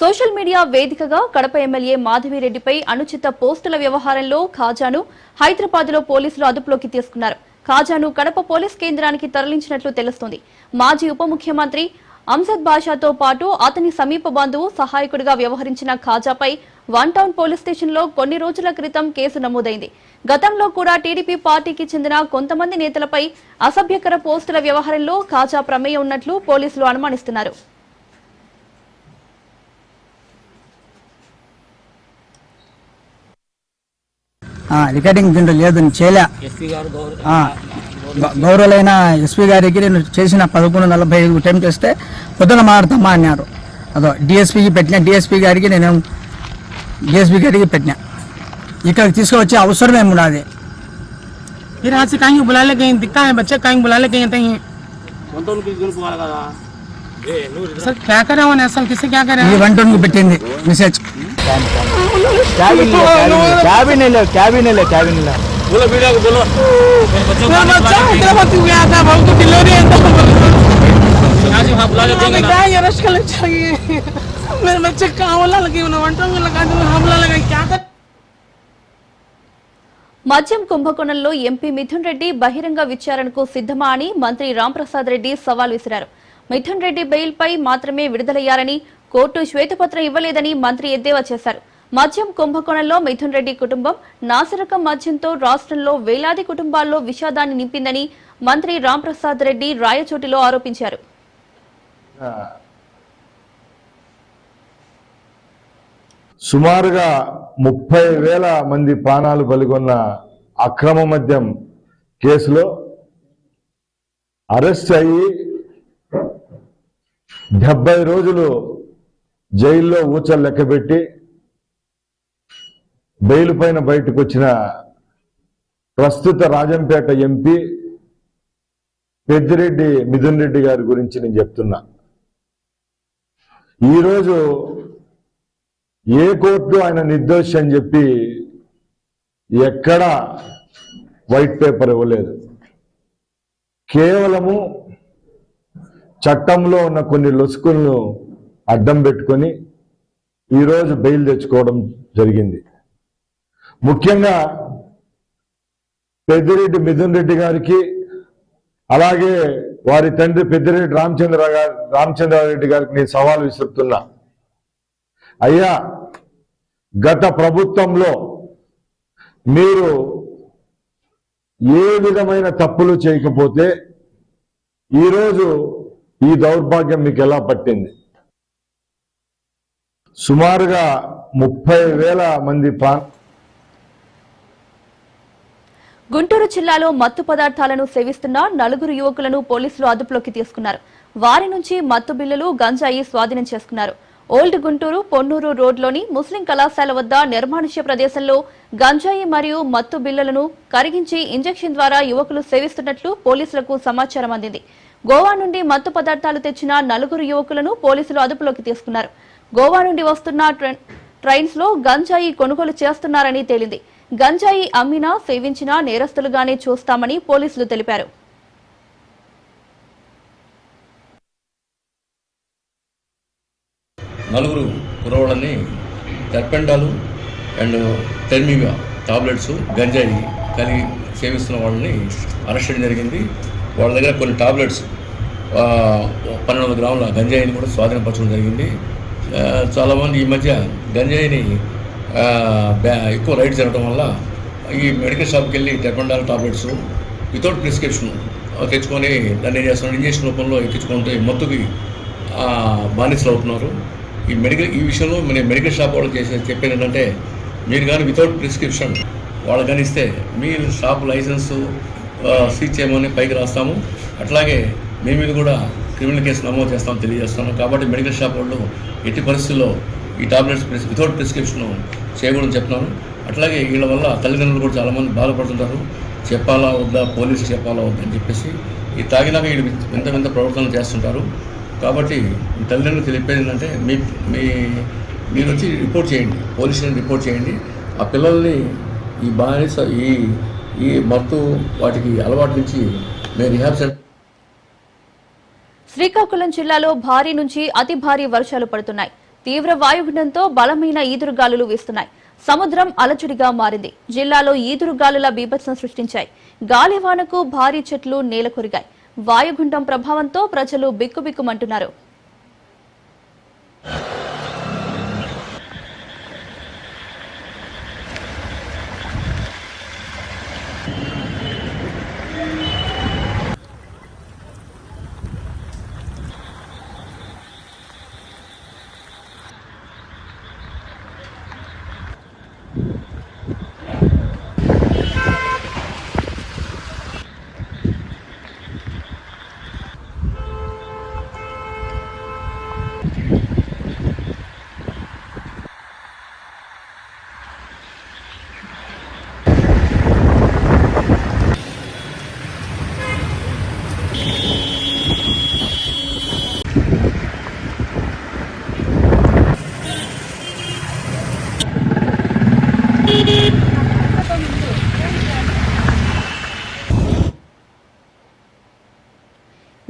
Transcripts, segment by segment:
Social media వేదికగా Kadapa MLA మాధవిరెడ్డిపై అనుచిత పోస్టుల వ్యవహారంలో ఖాజాను హైదరాబాద్లో పోలీసులు అదుపులోకి తీసుకున్నారు. ఖాజాను కడప పోలీస్ కేంద్రానికి తరలించినట్లు తెలుస్తోంది. మాజీ ఉప ముఖ్యమంత్రి అంసద్ బాషాతో పాటు అతని సమీప బంధువు సహాయకుడిగా వ్యవహరించిన ఖాజాపై వన్ టౌన్ పోలీస్ స్టేషన్లో కొన్ని రోజుల క్రితం కేసు నమోదైంది. గతంలో కూడా టీడీపీ పార్టీకి చెందిన కొంతమంది నేతలపై అసభ్యకర పోస్టుల వ్యవహారంలో ఖాజా ప్రమేయం ఉన్నట్లు పోలీసులు అనుమానిస్తున్నారు. రికార్డింగ్ దీంట్లో లేదు నేను చేయలే ఎస్పీ గారు గౌరవ ఆ, గ- గౌరవులైన ఎస్పీ గారికి నేను చేసిన పదకొండు నలభై ఐదు టైం చేస్తే పొద్దున మారుతామా అన్నారు అదో డిఎస్పీకి పెట్టిన డిఎస్పీ గారికి నేను డిఎస్పీ గారికి పెట్టిన ఇక్కడికి తీసుకువచ్చే అవసరం ఏమి ఉన్నది फिर आज से कहीं बुला ले कहीं दिखता है बच्चे कहीं बुला ले कहीं कहीं సొంతకి గెలుపుకోవాలి కదా सर क्या करे उन्होंने असल किसे क्या करे ఇది వన్ టౌన్కి పెట్టింది మెసేజ్ క్యాబిన్ వెళ్ళా క్యాబిన్ వెళ్ళా క్యాబిన్ వెళ్ళా बोलो वीडियो को बोलो मेरा बच्चा हैदराबाद से गया था बहुत डिलीवरी है यहाँ से वहाँ बुला के देंगे ना क्या ये रश कर चाहिए मेरे बच्चे का हमला लगी उन्होंने वंटों में लगा दूँ हमला लगा क्या कर మద్యం కుంభకోణంలో ఎంపీ మిథున్ రెడ్డి బహిరంగ విచారణకు సిద్ధమా అని మంత్రి రాంప్రసాద్ రెడ్డి సవాల్ విసిరారు మిథున్ రెడ్డి బెయిల్పై మాత్రమే విడుదలయ్యారని కోర్టు శ్వేతపత్రం ఇవ్వలేదని మంత్రి ఎద్దేవా చేశారు. మద్యం కుంభకోణంలో మిథున్ రెడ్డి కుటుంబం నాసిరకం మద్యంతో రాష్ట్రంలో వేలాది కుటుంబాల్లో విషాదాన్ని నింపిందని మంత్రి రాంప్రసాద్ రెడ్డి రాయచోటిలో ఆరోపించారు. సుమారుగా ముప్పై వేల మంది ప్రాణాలు బలిగొన్న అక్రమ మద్యం కేసులో అరెస్ట్ అయ్యి డెబ్బై రోజులు జైల్లో ఊచలు లెక్కబెట్టి బెయిల్ పైన బయటకు వచ్చిన ప్రస్తుత రాజంపేట ఎంపీ పెద్దిరెడ్డి మిథున్ రెడ్డి గారి గురించి నేను చెప్తున్నా. ఈరోజు ఏ కోర్టు ఆయన నిర్దోషి అని చెప్పి ఎక్కడా వైట్ పేపర్ ఇవ్వలేదు. కేవలము చట్టంలో ఉన్న కొన్ని లొసుకులను అడ్డం పెట్టుకొని ఈరోజు బెయిల్ తెచ్చుకోవడం జరిగింది. ముఖ్యంగా పెద్దిరెడ్డి మిథున్ రెడ్డి గారికి అలాగే వారి తండ్రి పెద్దిరెడ్డి రామచంద్ర గారి రామచంద్రారెడ్డి గారికి నేను సవాల్ విసురుతున్నా. అయ్యా గత ప్రభుత్వంలో మీరు ఏ విధమైన తప్పులు చేయకపోతే ఈరోజు ఈ దౌర్భాగ్యం మీకు ఎలా పట్టింది? సుమారుగా ముప్పై వేల మంది ప్రా గుంటూరు జిల్లాలో మత్తు పదార్థాలను సేవిస్తున్న నలుగురు యువకులను పోలీసులు అదుపులోకి తీసుకున్నారు. వారి నుంచి మత్తు బిల్లులు గంజాయి స్వాధీనం చేసుకున్నారు. ఓల్డ్ గుంటూరు పొన్నూరు రోడ్లోని ముస్లిం కళాశాల వద్ద నిర్మానుష్య ప్రదేశంలో గంజాయి మరియు మత్తు బిల్లులను కరిగించి ఇంజెక్షన్ ద్వారా యువకులు సేవిస్తున్నట్లు పోలీసులకు సమాచారం అందింది. గోవా నుండి మత్తు పదార్థాలు తెచ్చిన నలుగురు యువకులను పోలీసులు అదుపులోకి తీసుకున్నారు. గోవా నుండి వస్తున్న ట్రైన్స్లో గంజాయి కొనుగోలు చేస్తున్నారని తేలింది. గంజాయి అమ్మినా సేవించినా నేరస్తులుగానే చూస్తామని పోలీసులు తెలిపారు. నలుగురు కురవాళ్ళని టర్పెండాలు అండ్ టెర్మిగా టాబ్లెట్స్ గంజాయి కలిగి సేవిస్తున్న వాళ్ళని అరెస్ట్ చేయడం జరిగింది. వాళ్ళ దగ్గర కొన్ని టాబ్లెట్స్ పన్నెండు వందల గ్రాముల గంజాయిని కూడా స్వాధీనపరచడం జరిగింది. చాలామంది ఈ మధ్య గంజాయిని బ్యా- ఎక్కువ రైడ్ జరగడం వల్ల ఈ మెడికల్ షాప్కి వెళ్ళి టెర్పెండాల్ టాబ్లెట్స్ వితౌట్ ప్రిస్క్రిప్షన్ తెచ్చుకొని దాన్ని ఏం చేస్తున్నారు? ఇంజక్షన్ రూపంలో ఎక్కించుకుంటే మత్తుకి బానిసలు అవుతున్నారు. ఈ మెడికల్ ఈ విషయంలో నేను మెడికల్ షాప్ వాళ్ళు చేసే చెప్పేది ఏంటంటే మీరు కానీ వితౌట్ ప్రిస్క్రిప్షన్ వాళ్ళు కానీ ఇస్తే మీ షాప్ లైసెన్సు సీజ్ చేయమని పైకి రాస్తాము. అట్లాగే మీ మీద కూడా క్రిమినల్ కేసు నమోదు చేస్తామని తెలియజేస్తున్నాం. కాబట్టి మెడికల్ షాప్ వాళ్ళు ఎట్టి పరిస్థితుల్లో ఈ టాబ్లెట్స్ వితౌట్ ప్రిస్క్రిప్షన్ చేయకూడదని చెప్తున్నాను అట్లాగే వీళ్ళ వల్ల తల్లిదండ్రులు కూడా చాలామంది బాధపడుతుంటారు. చెప్పాలా వద్దా? పోలీసు చెప్పాలా వద్దా? అని చెప్పేసి ఈ తాగినాక వీళ్ళు వింత వింత ప్రవర్తనలు చేస్తుంటారు. కాబట్టి తల్లిదండ్రులు తెలిపేది ఏంటంటే మీ మీ మీరు వచ్చి రిపోర్ట్ చేయండి. పోలీస్ స్టేషన్ రిపోర్ట్ చేయండి. ఆ పిల్లల్ని ఈ బానిస ఈ ఈ మత్తు వాటికి అలవాటు నుంచి మేము రిహాబ్ సెంటర్ శ్రీకాకుళం జిల్లాలో భారీ నుంచి అతి భారీ వర్షాలు పడుతున్నాయి. తీవ్ర వాయుగుండంతో బలమైన ఈదురుగాలులు వీస్తున్నాయి. సముద్రం అలజడిగా మారింది. జిల్లాలో ఈదురుగాలుల బీభత్సం సృష్టించాయి. గాలివానకు భారీ చెట్లు నేలకొరిగాయి. వాయుగుండం ప్రభావంతో ప్రజలు బిక్కుబిక్కుమంటున్నారు.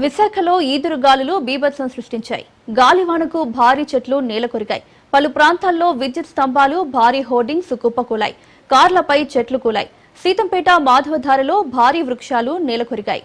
విశాఖలో ఈదురుగాలులు బీభత్సం సృష్టించాయి. గాలివానకు భారీ చెట్లు నేలకొరిగాయి పలు ప్రాంతాల్లో విద్యుత్ స్తంభాలు భారీ హోర్డింగ్స్ కుప్పకూలాయి. కార్లపై చెట్లు కూలాయి. సీతంపేట మాధవధారలో భారీ వృక్షాలు నేలకొరిగాయి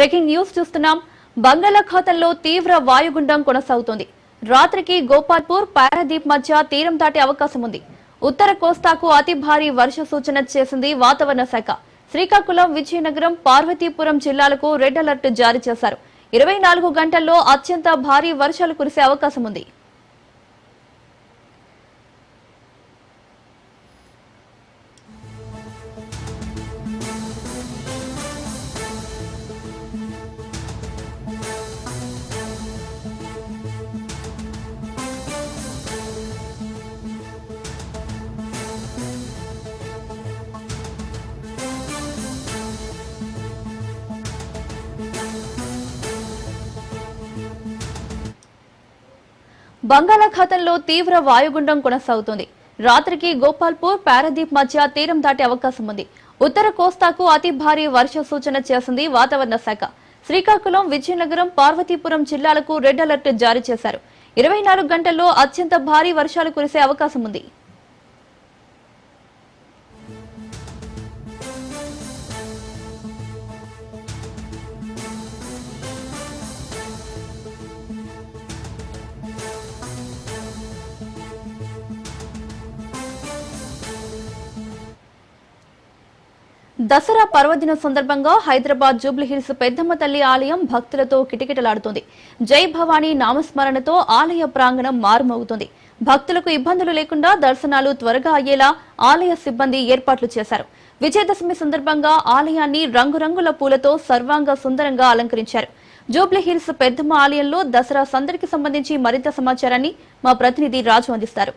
బ్రేకింగ్ న్యూస్ చూస్తున్నాం. బంగాళాఖాతంలో తీవ్ర వాయుగుండం కొనసాగుతోంది. రాత్రికి గోపాల్పూర్ పారాదీప్ మధ్య తీరం దాటే అవకాశం ఉంది. ఉత్తర కోస్తాకు అతి భారీ వర్ష సూచన చేసింది వాతావరణ శాఖ. శ్రీకాకుళం విజయనగరం పార్వతీపురం జిల్లాలకు రెడ్ అలర్ట్ జారీ చేశారు. ఇరవై నాలుగు గంటల్లో అత్యంత భారీ వర్షాలు కురిసే అవకాశం ఉంది. బంగాళాఖాతంలో తీవ్ర వాయుగుండం కొనసాగుతుంది. రాత్రికి గోపాల్పూర్ పారాదీప్ మధ్య తీరం దాటే అవకాశం ఉంది. ఉత్తర కోస్తాకు అతి భారీ వర్ష సూచన చేసింది వాతావరణ శాఖ. శ్రీకాకుళం విజయనగరం పార్వతీపురం జిల్లాలకు రెడ్ అలర్ట్ జారీ చేశారు. ఇరవై నాలుగు గంటల్లో అత్యంత భారీ వర్షాలు కురిసే అవకాశం ఉంది. దసరా పర్వదిన సందర్భంగా హైదరాబాద్ జూబ్లీహిల్స్ పెద్దమ్మ తల్లి ఆలయం భక్తులతో కిటకిటలాడుతుంది. జై భవానీ నామస్మరణతో ఆలయ ప్రాంగణం మారుమోగుతుంది. భక్తులకు ఇబ్బందులు లేకుండా దర్శనాలు త్వరగా అయ్యేలా ఆలయ సిబ్బంది ఏర్పాట్లు చేశారు. విజయదశమి సందర్భంగా ఆలయాన్ని రంగురంగుల పూలతో సర్వాంగ సుందరంగా అలంకరించారు. జూబ్లీహిల్స్ పెద్దమ్మ ఆలయంలో దసరా సందడికి సంబంధించి మరింత సమాచారాన్ని మా ప్రతినిధి రాజు అందిస్తారు.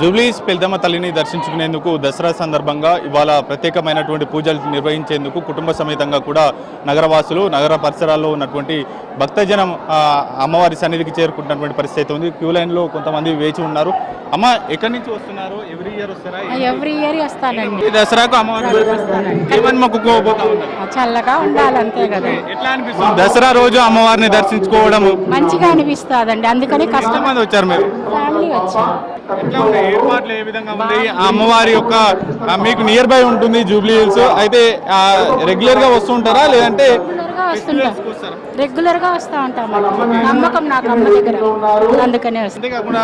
జూబ్లీస్ పెద్దమ్మ తల్లిని దర్శించుకునేందుకు దసరా సందర్భంగా ఇవాళ ప్రత్యేకమైనటువంటి పూజలు నిర్వహించేందుకు కుటుంబ సమేతంగా కూడా నగరవాసులు నగర పరిసరాల్లో ఉన్నటువంటి భక్తజనం అమ్మవారి సన్నిధికి చేరుకుంటున్నటువంటి పరిస్థితి ఉంది. క్యూ లైన్లో కొంతమంది వేచి ఉన్నారు. అమ్మ ఎక్కడి నుంచి వస్తున్నారు? ఎవ్రీ ఇయర్ వస్తారా? ఎవ్రీ ఇయర్ వస్తానండి. ఈ దసరాకు అమ్మవారి చల్లగా ఉండాలంతే కదా. ఎట్లా అనిపిస్తుంది? దసరా రోజు అమ్మవారిని దర్శించుకోవడం మంచిగా అనిపిస్తుందండి. అందుకని కష్టం. వచ్చారు మీరు? ఫ్యామిలీ వచ్చాం. ఎట్లా ఉన్నాయి? ఏర్పాట్లు ఏ విధంగా ఉంది? ఆ అమ్మవారి యొక్క మీకు నియర్ బై ఉంటుంది జూబ్లీ హిల్స్. అయితే రెగ్యులర్గా వస్తుంటారా లేదంటే? రెగ్యులర్గా వస్తూ ఉంటాం. నమ్మకం నాకు అమ్మ దగ్గర. అందుకనే అంతేకాకుండా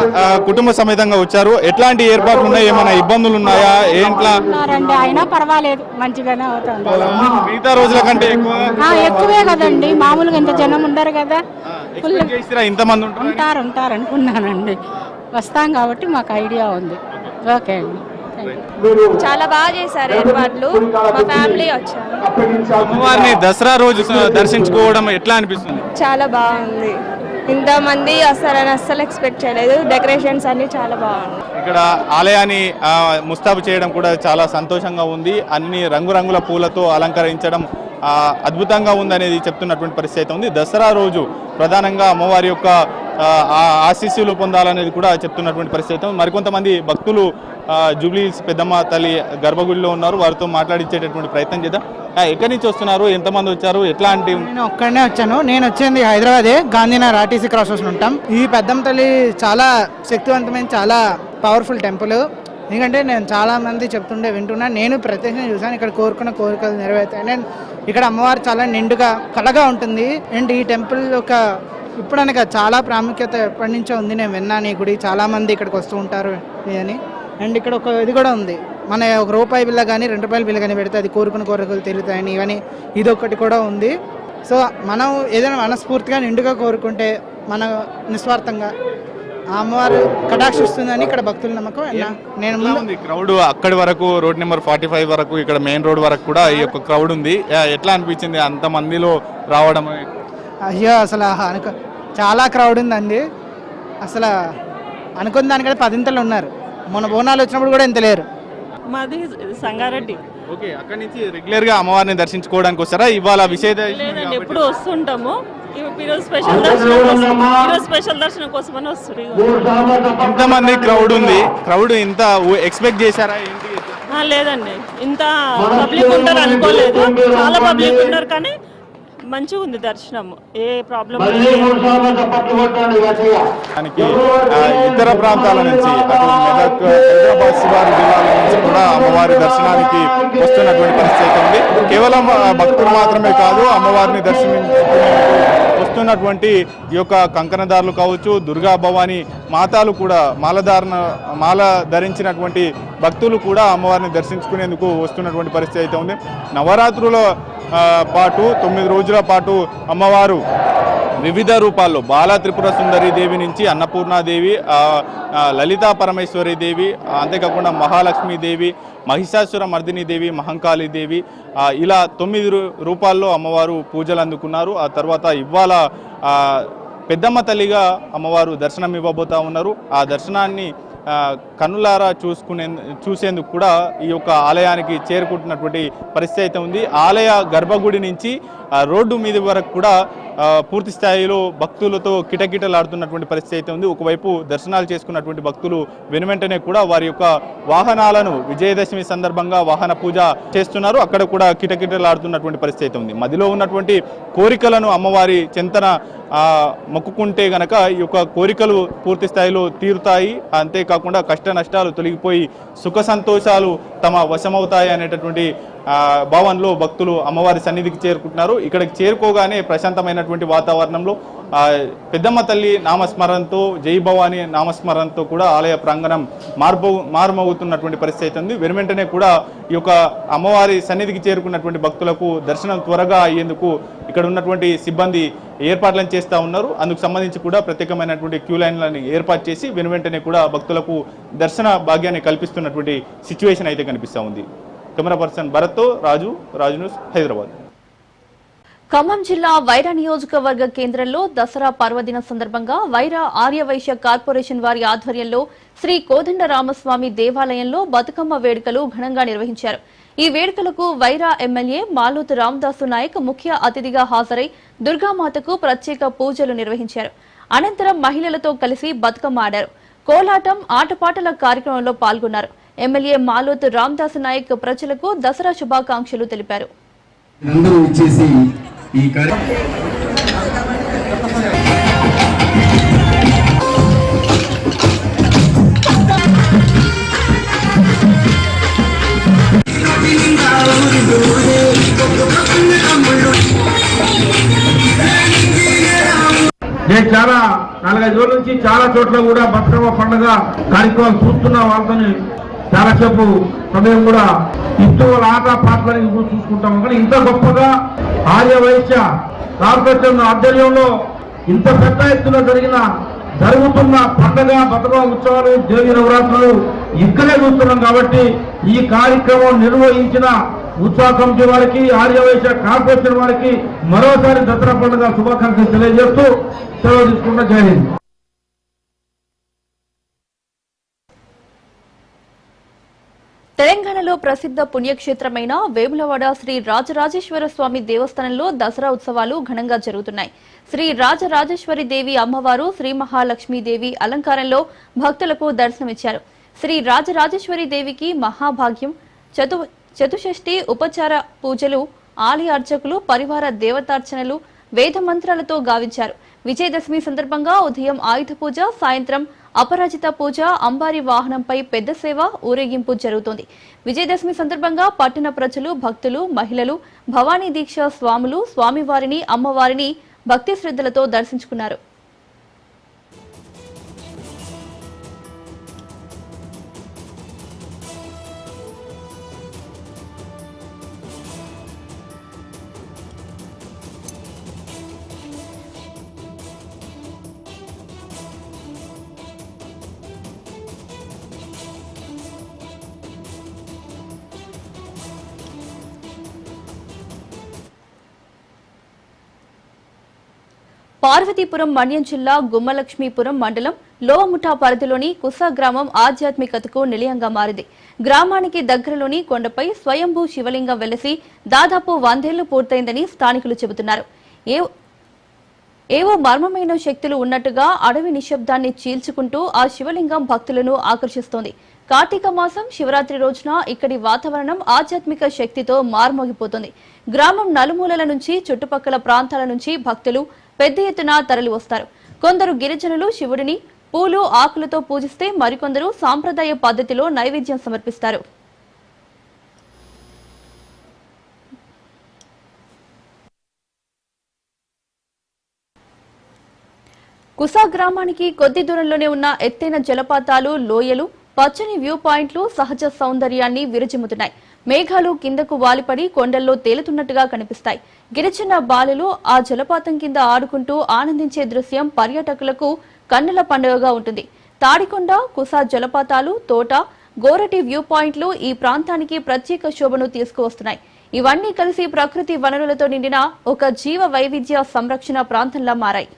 కుటుంబ సమేతంగా వచ్చారు. ఎట్లాంటి ఏర్పాట్లు ఉన్నాయి? ఏమైనా ఇబ్బందులు ఉన్నాయా? ఏంట్లా? ఉన్నారండి. అయినా పర్వాలేదు. మంచిగానే అవుతుంది. మిగతా రోజుల కంటే ఎక్కువ? కదండి. మామూలుగా ఇంత జనం ఉండరు కదా. ఇంతమంది ఉంటారు ఉంటారు అనుకున్నానండి. వస్తాం కాబట్టి మాకు ఐడియా ఉంది. ఓకే అండి. చాలా బాగా చేశారు ఏర్పాట్లు. మా ఫ్యామిలీ వచ్చారు. అమ్మవారిని దసరా రోజు దర్శించుకోవడం ఎట్లా అనిపిస్తుంది? చాలా బాగుంది. ఇంతమంది వస్తారని అస్సలు ఎక్స్పెక్ట్ చేయలేదు. డెకరేషన్స్ అన్ని చాలా బాగున్నాయి. ఇక్కడ ఆలయాన్ని ఆ, ముస్తాబు చేయడం కూడా చాలా సంతోషంగా ఉంది. అన్ని రంగురంగుల పూలతో అలంకరించడం అద్భుతంగా ఉందనేది చెప్తున్నటువంటి పరిస్థితి అయితే ఉంది. దసరా రోజు ప్రధానంగా అమ్మవారి యొక్క ఆశీస్సులు పొందాలనేది కూడా చెప్తున్నటువంటి పరిస్థితి అయితే మరికొంతమంది భక్తులు జూబ్లీస్ పెద్దమ్మ తల్లి గర్భగుడిలో ఉన్నారు. వారితో మాట్లాడించేటటువంటి ప్రయత్నం చేద్దాం. ఎక్కడి నుంచి వస్తున్నారు? ఎంతమంది వచ్చారు? ఎట్లాంటి నేను ఒక్కడనే వచ్చాను. నేను వచ్చింది హైదరాబాదే. గాంధీనగర్ ఆర్టీసీ క్రాస్ ఉంటాం. ఈ పెద్దమ్మ తల్లి చాలా శక్తివంతమైన చాలా పవర్ఫుల్ టెంపుల్ ఎందుకంటే నేను చాలామంది చెప్తుండే వింటున్నా. నేను ప్రత్యక్షంగా చూసాను ఇక్కడ కోరుకున్న కోరికలు నెరవేర్తాయి. నేను ఇక్కడ అమ్మవారు చాలా నిండుగా కళగా ఉంటుంది. అండ్ ఈ టెంపుల్ ఒక ఇప్పుడు అనగా చాలా ప్రాముఖ్యత ఎప్పటి నుంచో ఉంది. నేను విన్నాను ఈ గుడి. చాలామంది ఇక్కడికి వస్తూ ఉంటారు అని. అండ్ ఇక్కడ ఒక ఇది కూడా ఉంది. మన ఒక రూపాయి బిల్ల కానీ రెండు రూపాయల బిల్ల కానీ పెడితే అది కోరుకున్న కోరికలు తీరుతాయని ఇవని ఇది ఒకటి కూడా ఉంది. సో మనం ఏదైనా మనస్ఫూర్తిగా నిండుగా కోరుకుంటే మన నిస్వార్థంగా అమ్మవారు కటాక్షిస్తుందని ఇక్కడ భక్తుల నమ్మకం నేను క్రౌడ్ అక్కడి వరకు రోడ్ నెంబర్ ఫార్టీ ఫైవ్ వరకు ఇక్కడ మెయిన్ రోడ్ వరకు కూడా ఈ యొక్క క్రౌడ్ ఉంది. ఎట్లా అనిపించింది? అంత మందిలో రావడం? అయ్యో అసలు అనుక చాలా క్రౌడ్ ఉందండి. అసలు అనుకున్న దానికంటే పదింతలు ఉన్నారు. మొన్న బోనాలు వచ్చినప్పుడు కూడా ఇంత లేరు. మాది సంగారెడ్డి. ఓకే అక్కడి నుంచి రెగ్యులర్గా అమ్మవారిని దర్శించుకోవడానికి వస్తారా? ఇవాళ విశేష ఎప్పుడు వస్తుంటాము. ఈరోజు స్పెషల్ దర్శనం కోసం ఈరోజు స్పెషల్ దర్శనం కోసమని వస్తుంది క్రౌడ్ ఉంది? క్రౌడ్ ఇంత ఎక్స్పెక్ట్ చేశారా లేదండి. ఇంత పబ్లిక్ ఉంటారు అనుకోలేదు. చాలా పబ్లిక్ ఉన్నారు కానీ మంచిగా ఉంది దర్శనం. ఏ ప్రాబ్లం దానికి ఇతర ప్రాంతాల నుంచి అటు మెదక్ హైదరాబాద్ శివారు జిల్లాల నుంచి కూడా అమ్మవారి దర్శనానికి వస్తున్నటువంటి పరిస్థితి అయితే ఉంది. కేవలం భక్తులు మాత్రమే కాదు అమ్మవారిని దర్శించుకునేందుకు వస్తున్నటువంటి ఈ యొక్క కంకణదారులు కావచ్చు దుర్గా భవాని మాతాలు కూడా మాలధారణ మాల ధరించినటువంటి భక్తులు కూడా అమ్మవారిని దర్శించుకునేందుకు వస్తున్నటువంటి పరిస్థితి అయితే ఉంది. నవరాత్రుల పాటు తొమ్మిది రోజుల పాటు అమ్మవారు వివిధ రూపాల్లో బాల త్రిపుర సుందరి దేవి నుంచి అన్నపూర్ణాదేవి లలితా పరమేశ్వరి దేవి అంతేకాకుండా మహాలక్ష్మి దేవి మహిషాసుర మర్దిని దేవి మహంకాళి దేవి ఇలా తొమ్మిది రూ- రూపాల్లో అమ్మవారు పూజలు అందుకున్నారు. ఆ తర్వాత ఇవాళ పెద్దమ్మ తల్లిగా అమ్మవారు దర్శనం ఇవ్వబోతా ఉన్నారు. ఆ దర్శనాన్ని కన్నులారా చూసుకునే చూసేందుకు కూడా ఈ యొక్క ఆలయానికి చేరుకుంటున్నటువంటి పరిస్థితి అయితే ఉంది. ఆలయ గర్భగుడి నుంచి రోడ్డు మీద వరకు కూడా పూర్తి స్థాయిలో భక్తులతో కిటకిటలాడుతున్నటువంటి పరిస్థితి అయితే ఉంది. ఒకవైపు దర్శనాలు చేసుకున్నటువంటి భక్తులు వెనువెంటనే కూడా వారి యొక్క వాహనాలను విజయదశమి సందర్భంగా వాహన పూజ చేస్తున్నారు. అక్కడ కూడా కిటకిటలాడుతున్నటువంటి పరిస్థితి అయితే ఉంది. మదిలో ఉన్నటువంటి కోరికలను అమ్మవారి చింతన మొక్కుకుంటే గనక ఈ యొక్క కోరికలు పూర్తి స్థాయిలో తీరుతాయి. అంతేకాకుండా కష్ట నష్టాలు తొలగిపోయి సుఖ సంతోషాలు తమ వశమవుతాయి అనేటటువంటి భవన్లో భక్తులు అమ్మవారి సన్నిధికి చేరుకుంటున్నారు. ఇక్కడికి చేరుకోగానే ప్రశాంతమైనటువంటి వాతావరణంలో పెద్దమ్మ తల్లి నామస్మరణతో జై భవాని నామస్మరణతో కూడా ఆలయ ప్రాంగణం మార్పు మారుమవుతున్నటువంటి పరిస్థితి అయితే ఉంది. వెనువెంటనే కూడా ఈ యొక్క అమ్మవారి సన్నిధికి చేరుకున్నటువంటి భక్తులకు దర్శనం త్వరగా అయ్యేందుకు ఇక్కడ ఉన్నటువంటి సిబ్బంది ఏర్పాట్లను చేస్తూ ఉన్నారు. అందుకు సంబంధించి కూడా ప్రత్యేకమైనటువంటి క్యూ లైన్లను ఏర్పాటు చేసి వెనువెంటనే కూడా భక్తులకు దర్శన భాగ్యాన్ని కల్పిస్తున్నటువంటి సిచ్యువేషన్ అయితే కనిపిస్తూ ఉంది. కెమెరా పర్సన్ భరత్తో రాజు రాజు న్యూస్ హైదరాబాద్. ఖమ్మం జిల్లా వైరా నియోజకవర్గ కేంద్రంలో దసరా పర్వదిన సందర్భంగా వైరా ఆర్యవైశ్య కార్పొరేషన్ వారి ఆధ్వర్యంలో శ్రీ కోదండ రామస్వామి దేవాలయంలో బతుకమ్మ వేడుకలు ఘనంగా నిర్వహించారు. ఈ వేడుకలకు వైరా ఎమ్మెల్యే మాలూత్ రామదాసు నాయక్ ముఖ్య అతిథిగా హాజరై దుర్గామాతకు ప్రత్యేక పూజలు నిర్వహించారు. అనంతరం మహిళలతో కలిసి బతుకమ్మ ఆడారు. కోలాటం ఆటపాటల కార్యక్రమంలో పాల్గొన్నారు. ఎమ్మెల్యే మాలోతు రామదాసు నాయక్ ప్రజలకు దసరా శుభాకాంక్షలు తెలిపారు. నేను చాలా నాలుగైదు రోజుల నుంచి చాలా చోట్ల కూడా బతుకమ్మ పండుగ కార్యక్రమాలు చూస్తున్నా వాళ్ళతో చాలాసేపు సమయం కూడా ఇస్తూ ఆట పాటలని చూసుకుంటాము కానీ ఇంత గొప్పగా ఆర్య వైశ్య కార్పొరేషన్ ఆధ్వర్యంలో ఇంత పెద్ద ఎత్తున జరిగిన జరుగుతున్న పండగ బతుకమ్మ ఉత్సవాలు దేవి నవరాత్రులు ఇక్కడే చూస్తున్నాం కాబట్టి ఈ కార్యక్రమం నిర్వహించిన ఉత్సాహ కమిటీ వారికి ఆర్యవైశ్య కార్పొరేషన్ వారికి మరోసారి దసరా పండుగ శుభాకాంక్షలు తెలియజేస్తూ సెలవు తీసుకుంటూ జై తెలంగాణలో ప్రసిద్ధ పుణ్యక్షేత్రమైన వేములవాడ శ్రీ రాజరాజేశ్వర స్వామి దేవస్థానంలో దసరా ఉత్సవాలు ఘనంగా జరుగుతున్నాయి. శ్రీ రాజరాజేశ్వరి దేవి అమ్మవారు శ్రీ మహాలక్ష్మీదేవి అలంకారంలో భక్తులకు దర్శనమిచ్చారు. శ్రీ రాజరాజేశ్వరి దేవికి మహాభాగ్యం చతు చతుషష్ఠి ఉపచార పూజలు ఆలయ అర్చకులు పరివార దేవతార్చనలు వేద మంత్రాలతో గావించారు. విజయదశమి సందర్భంగా ఉదయం ఆయుధ పూజ సాయంత్రం అపరాజిత పూజ అంబారి వాహనంపై పెద్ద సేవ ఊరేగింపు జరుగుతోంది. విజయదశమి సందర్భంగా పట్టణ ప్రజలు భక్తులు మహిళలు భవానీ దీక్ష స్వాములు స్వామివారిని అమ్మవారిని భక్తి శ్రద్ధలతో దర్శించుకున్నారు. పార్వతీపురం మన్యం జిల్లా గుమ్మలక్ష్మీపురం మండలం లోవముఠా పరిధిలోని కుసా గ్రామం ఆధ్యాత్మికతకు నిలయంగా మారింది. గ్రామానికి దగ్గరలోని కొండపై స్వయంభూ శివలింగం వెలసి దాదాపు వందేళ్ళు పూర్తయిందని స్థానికులు చెబుతున్నారు. ఏవో మర్మమైన శక్తులు ఉన్నట్టుగా అడవి నిశ్శబ్దాన్ని చీల్చుకుంటూ ఆ శివలింగం భక్తులను ఆకర్షిస్తోంది. కార్తీక మాసం శివరాత్రి రోజున ఇక్కడి వాతావరణం ఆధ్యాత్మిక శక్తితో మార్మోగిపోతుంది. గ్రామం నలుమూలల నుంచి చుట్టుపక్కల ప్రాంతాల నుంచి భక్తులు పెద్ద ఎత్తున తరలి వస్తారు. కొందరు గిరిజనులు శివుడిని పూలు ఆకులతో పూజిస్తే మరికొందరు సాంప్రదాయ పద్ధతిలో నైవేద్యం సమర్పిస్తారు. కుసా గ్రామానికి కొద్ది దూరంలోనే ఉన్న ఎత్తైన జలపాతాలు లోయలు పచ్చని వ్యూ పాయింట్లు సహజ సౌందర్యాన్ని విరజిమ్ముతున్నాయి. మేఘాలు కిందకు వాలిపడి కొండల్లో తేలుతున్నట్టుగా కనిపిస్తాయి. గిరిజన బాలులు ఆ జలపాతం కింద ఆడుకుంటూ ఆనందించే దృశ్యం పర్యాటకులకు కన్నుల పండుగగా ఉంటుంది. తాడికొండ కుసా జలపాతాలు తోట గోరటి వ్యూ పాయింట్లు ఈ ప్రాంతానికి ప్రత్యేక శోభను తీసుకువస్తున్నాయి. ఇవన్నీ కలిసి ప్రకృతి వనరులతో నిండిన ఒక జీవ వైవిధ్య సంరక్షణ ప్రాంతంలా మారాయి.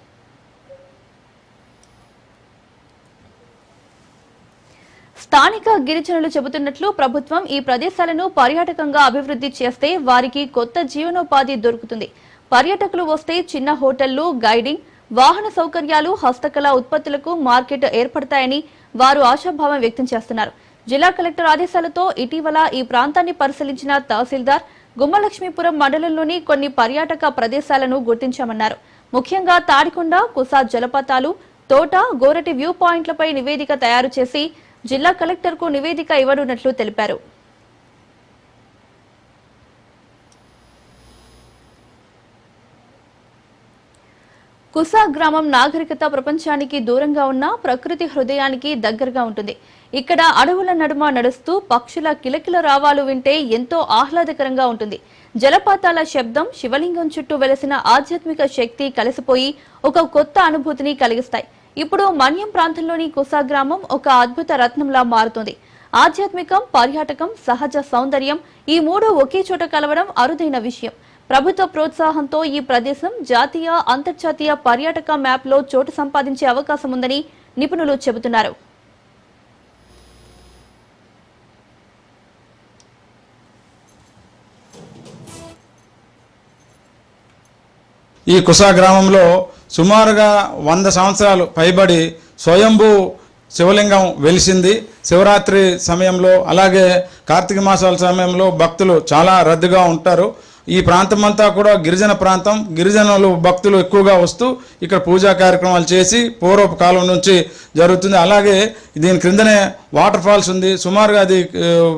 స్థానిక గిరిజనులు చెబుతున్నట్లు ప్రభుత్వం ఈ ప్రదేశాలను పర్యాటకంగా అభివృద్ధి చేస్తే వారికి కొత్త జీవనోపాధి దొరుకుతుంది. పర్యాటకులు వస్తే చిన్న హోటళ్ళు గైడింగ్ వాహన సౌకర్యాలు హస్తకళ ఉత్పత్తులకు మార్కెట్ ఏర్పడతాయని వారు ఆశాభావం వ్యక్తం చేస్తున్నారు. జిల్లా కలెక్టర్ ఆదేశాలతో ఇటీవల ఈ ప్రాంతాన్ని పరిశీలించిన తహసీల్దార్ గుమ్మలక్ష్మీపురం మండలంలోని కొన్ని పర్యాటక ప్రదేశాలను గుర్తించామన్నారు. ముఖ్యంగా తాడికొండ కుసా జలపాతాలు తోట గోరటి వ్యూ పాయింట్లపై నివేదిక తయారు చేసి జిల్లా కలెక్టర్కు నివేదిక ఇవ్వనున్నట్లు తెలిపారు. కుసా గ్రామం నాగరికత ప్రపంచానికి దూరంగా ఉన్న ప్రకృతి హృదయానికి దగ్గరగా ఉంటుంది. ఇక్కడ అడవుల నడుమ నడుస్తూ పక్షుల కిలకిల రావాలు వింటే ఎంతో ఆహ్లాదకరంగా ఉంటుంది. జలపాతాల శబ్దం శివలింగం చుట్టూ వెలసిన ఆధ్యాత్మిక శక్తి కలిసిపోయి ఒక కొత్త అనుభూతిని కలిగిస్తాయి. ఇప్పుడు మన్యం ప్రాంతంలోని కుసా గ్రామం ఒక అద్భుత రత్నంలా మారుతుంది. ఆధ్యాత్మికం పర్యాటకం సహజ సౌందర్యం ఈ మూడు ఒకే చోట కలవడం అరుదైన విషయం. ప్రభుత్వ ప్రోత్సాహంతో ఈ ప్రదేశం జాతీయ అంతర్జాతీయ పర్యాటక మ్యాప్లో చోటు సంపాదించే అవకాశం ఉందని నిపుణులు చెబుతున్నారు. ఈ కుసా గ్రామంలో సుమారుగా వంద సంవత్సరాలు పైబడి స్వయంభూ శివలింగం వెలిసింది. శివరాత్రి సమయంలో అలాగే కార్తీక మాసాల సమయంలో భక్తులు చాలా రద్దీగా ఉంటారు. ఈ ప్రాంతం అంతా కూడా గిరిజన ప్రాంతం. గిరిజనులు భక్తులు ఎక్కువగా వస్తూ ఇక్కడ పూజా కార్యక్రమాలు చేసి పూర్వపు కాలం నుంచి జరుగుతుంది. అలాగే దీని క్రిందనే వాటర్ ఫాల్స్ ఉంది. సుమారుగా అది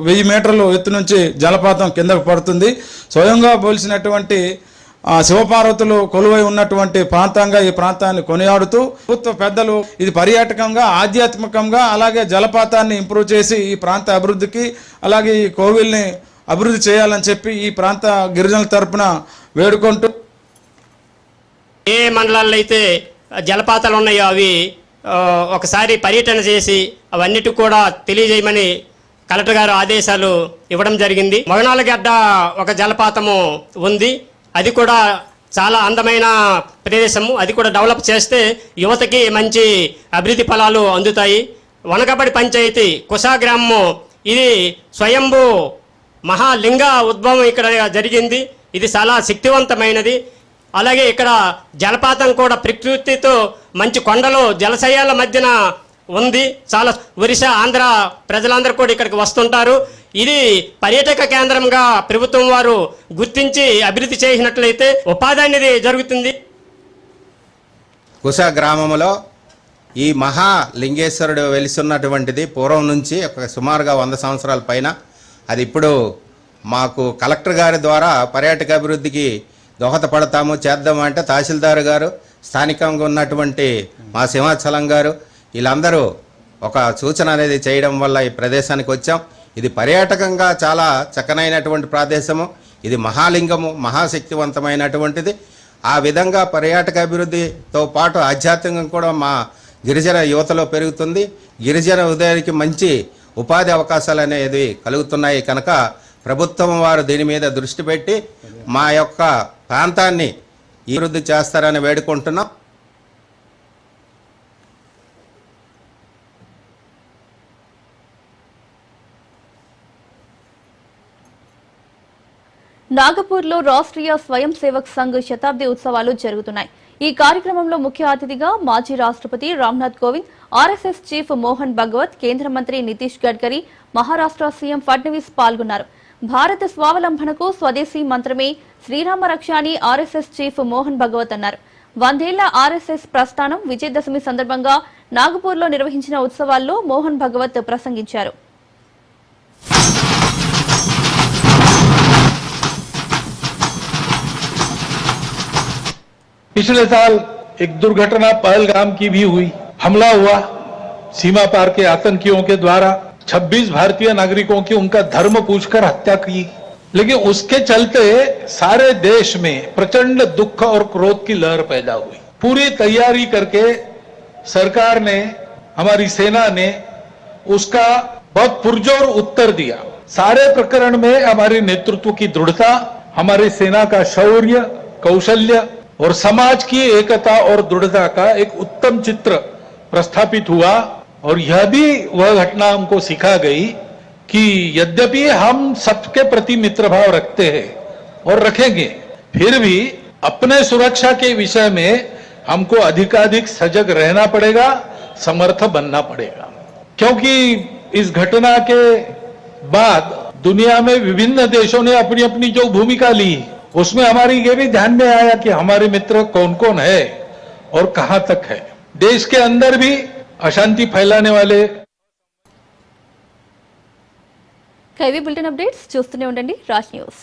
వెయ్యి మీటర్లు ఎత్తు నుంచి జలపాతం కిందకు పడుతుంది. స్వయంగా పోల్చినటువంటి శివపార్వతులు కొలువై ఉన్నటువంటి ప్రాంతంగా ఈ ప్రాంతాన్ని కొనియాడుతూ ప్రభుత్వ పెద్దలు ఇది పర్యాటకంగా ఆధ్యాత్మికంగా అలాగే జలపాతాన్ని ఇంప్రూవ్ చేసి ఈ ప్రాంత అభివృద్ధికి అలాగే ఈ కోవిల్ని అభివృద్ధి చేయాలని చెప్పి ఈ ప్రాంత గిరిజనుల తరపున వేడుకుంటూ. ఏ మండలాల్లో అయితే జలపాతాలు ఉన్నాయో అవి ఒకసారి పర్యటన చేసి అవన్నిటి కూడా తెలియజేయమని కలెక్టర్ గారు ఆదేశాలు ఇవ్వడం జరిగింది. మగనాలగడ్డ ఒక జలపాతము ఉంది. అది కూడా చాలా అందమైన ప్రదేశము. అది కూడా డెవలప్ చేస్తే యువతకి మంచి అభివృద్ధి ఫలాలు అందుతాయి. వనకబడి పంచాయతీ కుసా గ్రామము ఇది స్వయంభూ మహాలింగ ఉద్భవం ఇక్కడ జరిగింది. ఇది చాలా శక్తివంతమైనది. అలాగే ఇక్కడ జలపాతం కూడా ప్రకృతితో మంచి కొండలు జలశయాల మధ్యన ఉంది. చాలా ఒరిస్సా ఆంధ్ర ప్రజలందరూ కూడా ఇక్కడికి వస్తుంటారు. ఇది పర్యాటక కేంద్రంగా ప్రభుత్వం వారు గుర్తించి అభివృద్ధి చేసినట్లయితే ఉపాధి అనేది జరుగుతుంది. కుస గ్రామంలో ఈ మహాలింగేశ్వరుడు వెలిసున్నటువంటిది పూర్వం నుంచి ఒక సుమారుగా వంద సంవత్సరాల పైన. అది ఇప్పుడు మాకు కలెక్టర్ గారి ద్వారా పర్యాటక అభివృద్ధికి దోహదపడతాము చేద్దాము అంటే తహసీల్దార్ గారు స్థానికంగా ఉన్నటువంటి మా సింహాచలం గారు వీళ్ళందరూ ఒక సూచన అనేది చేయడం వల్ల ఈ ప్రదేశానికి వచ్చాం. ఇది పర్యాటకంగా చాలా చక్కనైనటువంటి ప్రదేశము. ఇది మహాలింగము మహాశక్తివంతమైనటువంటిది. ఆ విధంగా పర్యాటక అభివృద్ధితో పాటు ఆధ్యాత్మికం కూడా మా గిరిజన యువతలో పెరుగుతుంది. గిరిజన ఉదయానికి మంచి ఉపాధి అవకాశాలు అనేది కలుగుతున్నాయి కనుక ప్రభుత్వం వారు దీని మీద దృష్టి పెట్టి మా యొక్క ప్రాంతాన్ని అభివృద్ధి చేస్తారని వేడుకుంటున్నాం. నాగపూర్లో రాష్ట్రీయ స్వయం సేవక్ సంఘ్ శతాబ్ది ఉత్సవాలు జరుగుతున్నాయి. ఈ కార్యక్రమంలో ముఖ్య అతిథిగా మాజీ రాష్ట్రపతి రామ్నాథ్ కోవింద్ ఆర్ఎస్ఎస్ చీఫ్ మోహన్ భగవత్ కేంద్ర మంత్రి నితీష్ గడ్కరీ మహారాష్ట్ర సీఎం ఫడ్నవీస్ పాల్గొన్నారు. భారత స్వావలంబనకు స్వదేశీ మంత్రమే శ్రీరామ రక్ష అని ఆర్ఎస్ఎస్ చీఫ్ మోహన్ భగవత్ అన్నారు. వందేళ్ళ ఆర్ఎస్ఎస్ ప్రస్థానం విజయదశమి సందర్భంగా నాగపూర్లో నిర్వహించిన ఉత్సవాల్లో మోహన్ భగవత్ ప్రసంగించారు. पिछले साल एक दुर्घटना पहलगाम की भी हुई। हमला हुआ सीमा पार के आतंकियों के द्वारा। 26 भारतीय नागरिकों की उनका धर्म पूछकर हत्या की। लेकिन उसके चलते सारे देश में प्रचंड दुख और क्रोध की लहर पैदा हुई। पूरी तैयारी करके सरकार ने, हमारी सेना ने उसका बहुत पुरजोर उत्तर दिया। सारे प्रकरण में हमारे नेतृत्व की दृढ़ता, हमारी सेना का शौर्य, कौशल्य और समाज की एकता और दृढ़ता का एक उत्तम चित्र प्रस्थापित हुआ और यह भी वह घटना हमको सिखा गई कि यद्यपि हम सबके प्रति मित्र भाव रखते हैं और रखेंगे, फिर भी अपने सुरक्षा के विषय में हमको अधिकाधिक सजग रहना पड़ेगा, समर्थ बनना पड़ेगा। क्योंकि इस घटना के बाद दुनिया में विभिन्न देशों ने अपनी अपनी जो भूमिका ली उसमें हमारी ये भी ध्यान में आया कि हमारे मित्र कौन कौन है और कहां तक है देश के अंदर भी अशांति फैलाने वाले ఖైవీ బులెటిన్ అప్డేట్స్ చూస్తూనే ఉండండి రాజ్ న్యూస్